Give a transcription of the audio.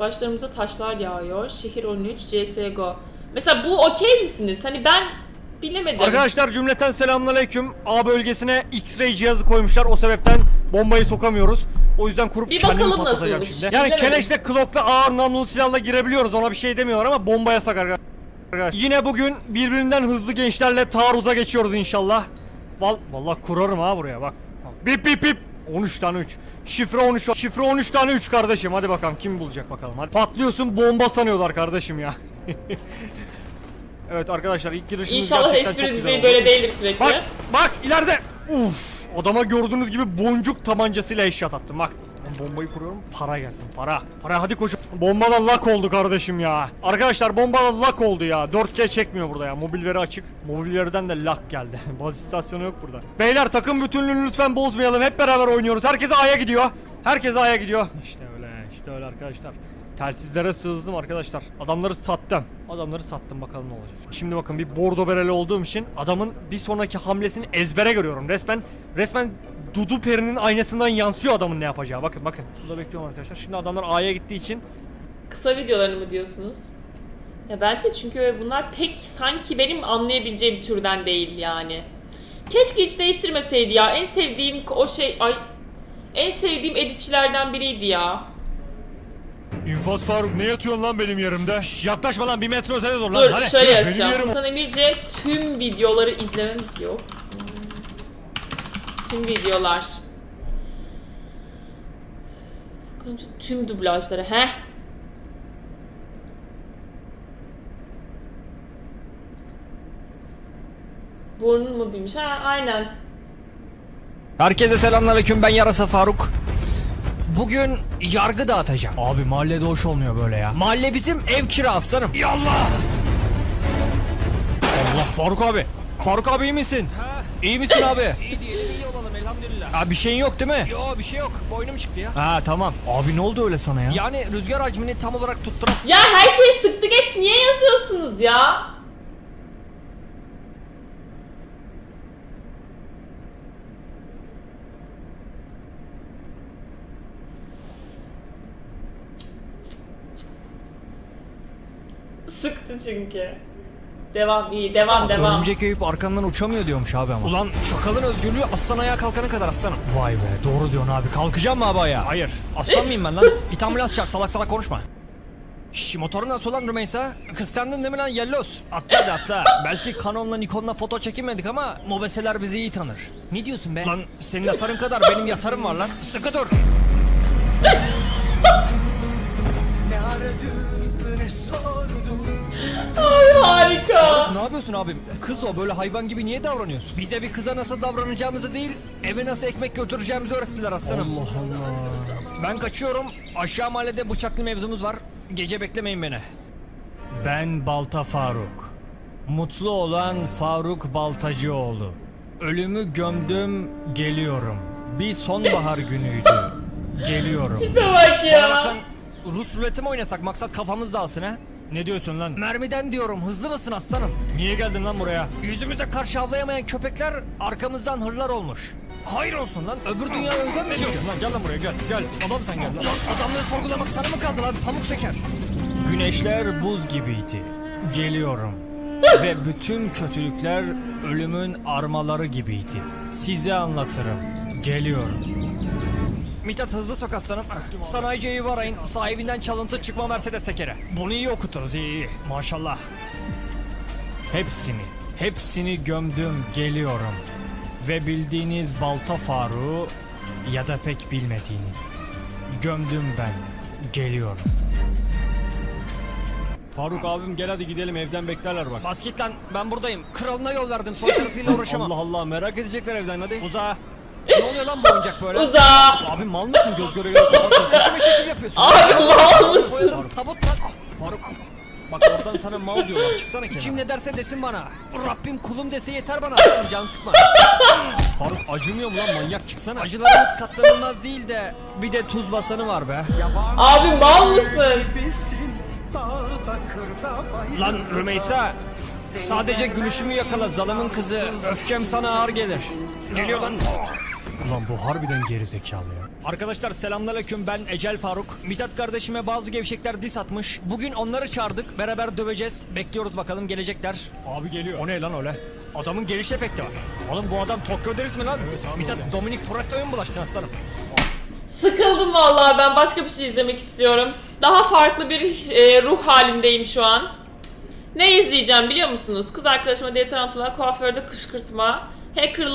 Başlarımıza taşlar yağıyor. Şehir 13, CSGO. Mesela bu okey misiniz? Hani ben bilemedim. Arkadaşlar cümleten selamünaleyküm. A bölgesine X-ray cihazı koymuşlar. O sebepten bombayı sokamıyoruz. O yüzden kurup Bir kendimi bakalım patlatacağım nasılmış. şimdi. Yani İzlemedim. keleşle klokla ağır namlulu silahla girebiliyoruz. Ona bir şey demiyorlar ama bomba yasak arkadaşlar. Yine bugün birbirinden hızlı gençlerle taarruza geçiyoruz inşallah. Val vallahi kurarım ha buraya bak. Bip bip bip. 13 tane 3. Şifre 13. Şifre 13 tane 3 kardeşim. Hadi bakalım kim bulacak bakalım. Hadi patlıyorsun bomba sanıyorlar kardeşim ya. evet arkadaşlar ilk girişimiz İnşallah gerçekten çok espri güzel düzeyi oldu. böyle değildir sürekli. Bak bak ileride. Uf adama gördüğünüz gibi boncuk tabancasıyla eşyat attım bak. Bombayı kuruyorum para gelsin para. Para hadi koşun. Bombadan lak oldu kardeşim ya. Arkadaşlar bombadan lak oldu ya. 4K çekmiyor burada ya. Mobil veri açık. Mobil veriden de lak geldi. Baz istasyonu yok burada. Beyler takım bütünlüğünü lütfen bozmayalım. Hep beraber oynuyoruz. Herkes A'ya gidiyor. Herkes A'ya gidiyor. İşte öyle işte öyle arkadaşlar. Telsizlere sığızdım arkadaşlar. Adamları sattım. Adamları sattım bakalım ne olacak. Şimdi bakın bir bordo bereli olduğum için adamın bir sonraki hamlesini ezbere görüyorum. Resmen resmen Dudu Peri'nin aynasından yansıyor adamın ne yapacağı. Bakın bakın. Burada bekliyorum arkadaşlar. Şimdi adamlar A'ya gittiği için Kısa videolarını mı diyorsunuz? Ya bence çünkü bunlar pek sanki benim anlayabileceğim türden değil yani. Keşke hiç değiştirmeseydi ya. En sevdiğim o şey ay en sevdiğim editçilerden biriydi ya. İnfaz Faruk ne yatıyorsun lan benim yerimde? Şş, yaklaşma lan bir metre ötede dur Dur şöyle benim yapacağım. yerim. Furkan Emirce tüm videoları izlememiz yok. Tüm videolar. Tüm dublajları. Heh. Burnun mu büyümüş? Ha aynen. Herkese selamünaleyküm ben Yarasa Faruk. Bugün yargı dağıtacağım. Abi mahallede hoş olmuyor böyle ya. Mahalle bizim ev kira aslanım. Yallah! Allah Faruk abi. Faruk abi iyi misin? İyi misin abi? iyi diyelim iyi olalım elhamdülillah. Abi bir şeyin yok değil mi? Yok bir şey yok. Boynum çıktı ya. Ha tamam. Abi ne oldu öyle sana ya? Yani rüzgar hacmini tam olarak tutturam. Ya her şeyi sıktı geç niye yazıyorsunuz ya? Sıktı çünkü. Devam iyi devam devam. Örümcek Eyüp arkandan uçamıyor diyormuş abi ama. Ulan çakalın özgürlüğü aslan ayağa kalkana kadar aslanım. Vay be doğru diyorsun abi. Kalkacağım mı abi ayağa? Hayır. Aslan mıyım ben lan? Git ambulans çağır salak salak konuşma. Şş motorun nasıl olan Rümeysa? Kıskandın değil mi lan Yellos? Atla hadi atla. Belki Canon'la Nikon'la foto çekinmedik ama mobeseler bizi iyi tanır. Ne diyorsun be? Lan senin yatarın kadar benim yatarım var lan. Sıkı dur. Ay harika. Ne yapıyorsun abim? Kız o böyle hayvan gibi niye davranıyorsun? Bize bir kıza nasıl davranacağımızı değil, eve nasıl ekmek götüreceğimizi öğrettiler aslanım. Allah Allah. Ben kaçıyorum. Aşağı mahallede bıçaklı mevzumuz var. Gece beklemeyin beni. Ben Balta Faruk. Mutlu olan Faruk Baltacıoğlu. Ölümü gömdüm, geliyorum. Bir sonbahar günüydü. Geliyorum. Tipe bak ya. Rus ruleti mi oynasak maksat kafamız dağılsın ha? Ne diyorsun lan? Mermiden diyorum hızlı mısın aslanım? Niye geldin lan buraya? Yüzümüze karşı avlayamayan köpekler arkamızdan hırlar olmuş. Hayır olsun lan öbür dünya özlem mi çekiyorsun lan? Gel lan buraya gel gel. Adam sen gel lan. Adamları sorgulamak sana mı kaldı lan pamuk şeker? Güneşler buz gibiydi. Geliyorum. Ve bütün kötülükler ölümün armaları gibiydi. Size anlatırım. Geliyorum. Mithat hızlı sok aslanım. Sanayiciyi arayın. Sahibinden çalıntı çıkma Mercedes tekere. Bunu iyi okuturuz iyi iyi. Maşallah. Hepsini, hepsini gömdüm geliyorum. Ve bildiğiniz Balta Faruk'u ya da pek bilmediğiniz. Gömdüm ben. Geliyorum. Faruk abim gel hadi gidelim evden beklerler bak. Bas git lan ben buradayım. Kralına yol verdim soytarısıyla uğraşamam. Allah Allah merak edecekler evden hadi. Uza. Ne oluyor lan bu oyuncak böyle? Uza. Abi mal mısın göz göre göre? Kime şekil yapıyorsun? Abi mal mısın? Tabut lan. Ah, Faruk. Bak oradan sana mal diyorlar çıksana kenara. Kim ne derse desin bana. Rabbim kulum dese yeter bana. Sen can sıkma. Faruk acımıyor mu lan manyak çıksana. Acılarımız katlanılmaz değil de bir de tuz basanı var be. Abi mal mısın? Lan Rümeysa sadece gülüşümü yakala zalımın kızı. Öfkem sana ağır gelir. Geliyor lan. Ulan bu harbiden geri zekalı ya. Arkadaşlar selamünaleyküm ben Ecel Faruk. Mithat kardeşime bazı gevşekler dis atmış. Bugün onları çağırdık. Beraber döveceğiz. Bekliyoruz bakalım gelecekler. Abi geliyor. O ne lan öyle? Adamın geliş efekti var. Oğlum bu adam Tokyo deriz mi lan? Mithat Dominik Toretto'ya mı bulaştın aslanım? Sıkıldım vallahi ben başka bir şey izlemek istiyorum. Daha farklı bir e, ruh halindeyim şu an. Ne izleyeceğim biliyor musunuz? Kız arkadaşıma diye tarantula, kuaförde kışkırtma, hackerlar